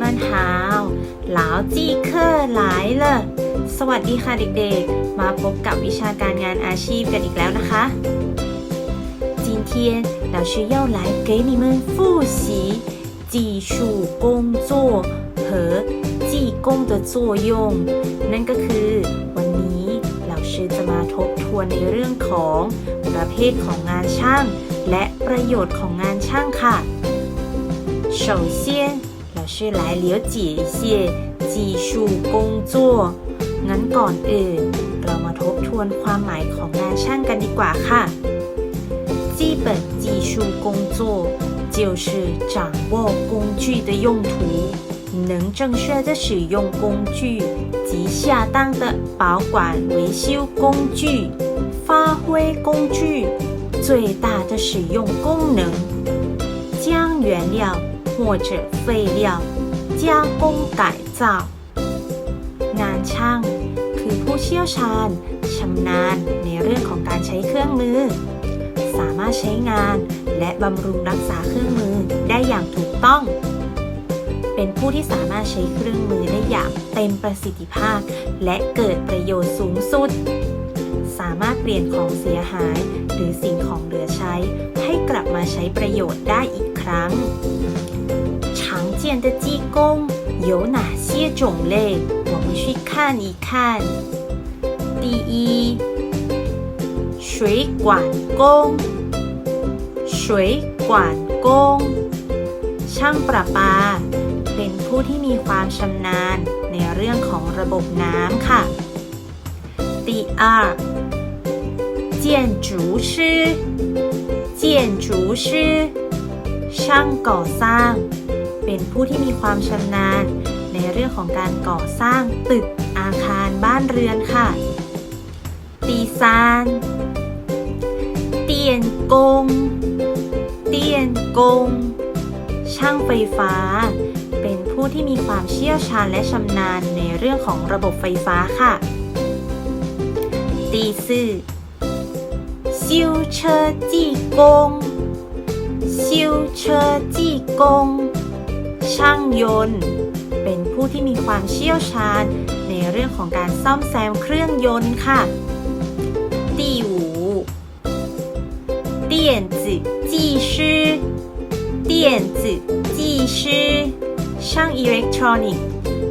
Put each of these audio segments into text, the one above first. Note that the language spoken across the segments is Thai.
们好老จีเคอร์หลายเลยสวัสดีค่ะเด็กๆ มาพบกับวิชาการงานอาชีพกันอีกแล้วนะคะ今天老师要来给你们复习技术工作和技工的作用นั่นก็คือ วันนี้เราชื่อจะมาทบทวนในเรื่องของประเภทของงานช่าง และประโยชน์ของงานช่างค่ะ首先 老师来了解一些技术工作งั้นก่อนอื่น เรามาทบทวนความหมายของงานช่างกันดีกว่าค่ะ基本技术工作就是掌握工具的用途能正确的使用工具及恰当的保管维修工具发挥工具最大的使用功能将原料 或者废料加工改造งานช่าง คือผู้เชี่ยวชาญชำนาญในเรื่องของการใช้เครื่องมือ สามารถใช้งานและบำรุงรักษาเครื่องมือได้อย่างถูกต้อง เป็นผู้ที่สามารถใช้เครื่องมือได้อย่างเต็มประสิทธิภาพ และเกิดประโยชน์สูงสุด สามารถเปลี่ยนของเสียหาย หรือสิ่งของเหลือใช้ ให้กลับมาใช้ประโยชน์ได้อีกครั้ง常见的技工有哪些种类？我们去看一看。第一，水管工，水管工ช่างประปา เป็นผู้ที่มีความชำนาญในเรื่องของระบบน้ำค่ะ第二建筑师 ยนจูชื่อช่างก่อสร้าง เป็นผู้ที่มีความชำนาญ ในเรื่องของการก่อสร้างตึกอาคารบ้านเรือนค่ะ ตีซานเตียนกง เตียนกง ช่างไฟฟ้า เป็นผู้ที่มีความเชี่ยวชาญและชำนาญในเรื่องของระบบไฟฟ้าค่ะ ตีซื่อ 修车技工修车技工ช่างยนต์ เป็นผู้ที่มีความเชี่ยวชาญ ในเรื่องของการซ่อมแซมเครื่องยนต์ค่ะ第五电子技师电子技师ช่างอิเล็กทรอนิกส์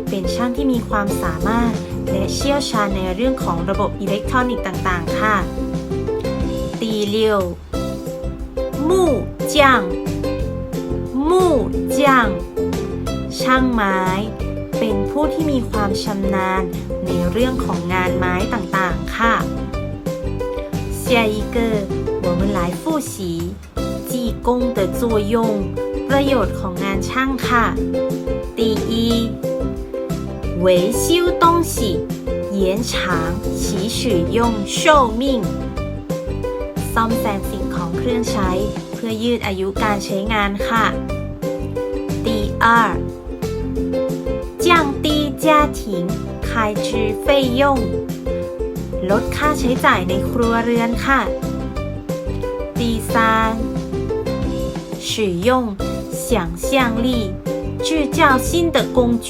เป็นช่างที่มีความสามารถ และเชี่ยวชาญในเรื่องของระบบอิเล็กทรอนิกส์ต่างๆ ค่ะ 第六木匠木匠ช่างไม้ เป็นผู้ที่มีความชำนาญในเรื่องของงานไม้ต่างๆ ค่ะ下一个我们来复习技工的作用ประโยชน์ของงานช่างค่ะ第一维修东西延长其使用寿命 ซ่อมแซมสิ่งของเครื่องใช้ เพื่อยืดอายุการใช้งานค่ะ第二降低家庭开支费用ลดค่าใช้จ่ายในครัวเรือนค่ะ第三使用想象力制造新的工具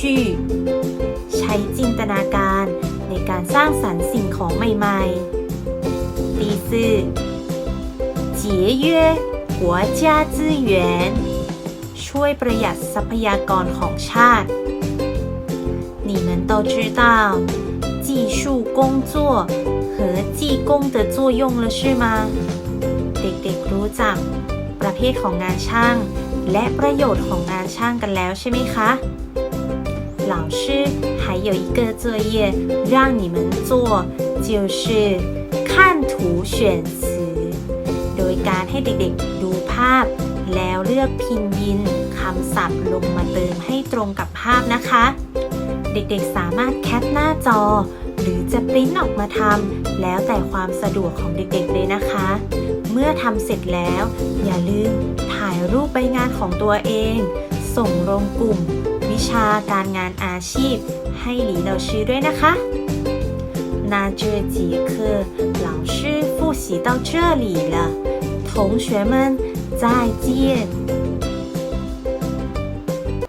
ใช้จินตนาการในการสร้างสรรค์สิ่งของใหม่ๆ第四 节约国家资源ช่วยประหยัดทรัพยากรของชาติ你们都知道技术工作和技工的作用了是吗เด็กๆรู้จัก ประเภทของงานช่าง และประโยชน์ของงานช่างกันแล้วใช่ไหมคะ老师还有一个作业让你们做就是看图选词โด ยการให้เด็กๆดูภาพ แล้วเลือกพินยินคำศัพท์ลงมาเติมให้ตรงกับภาพนะคะ เด็กๆสามารถแคปหน้าจอ หรือจะปริ้นออกมาทำแล้วแต่ความสะดวกของเด็กๆเลยนะคะ เมื่อทำเสร็จแล้ว อย่าลืมถ่ายรูปใบงานของตัวเอง ส่งลงกลุ่ม วิชาการงานอาชีพ ให้หลีเราชื่อด้วยนะคะ那这节课老师复习到这里了， 同学们再见。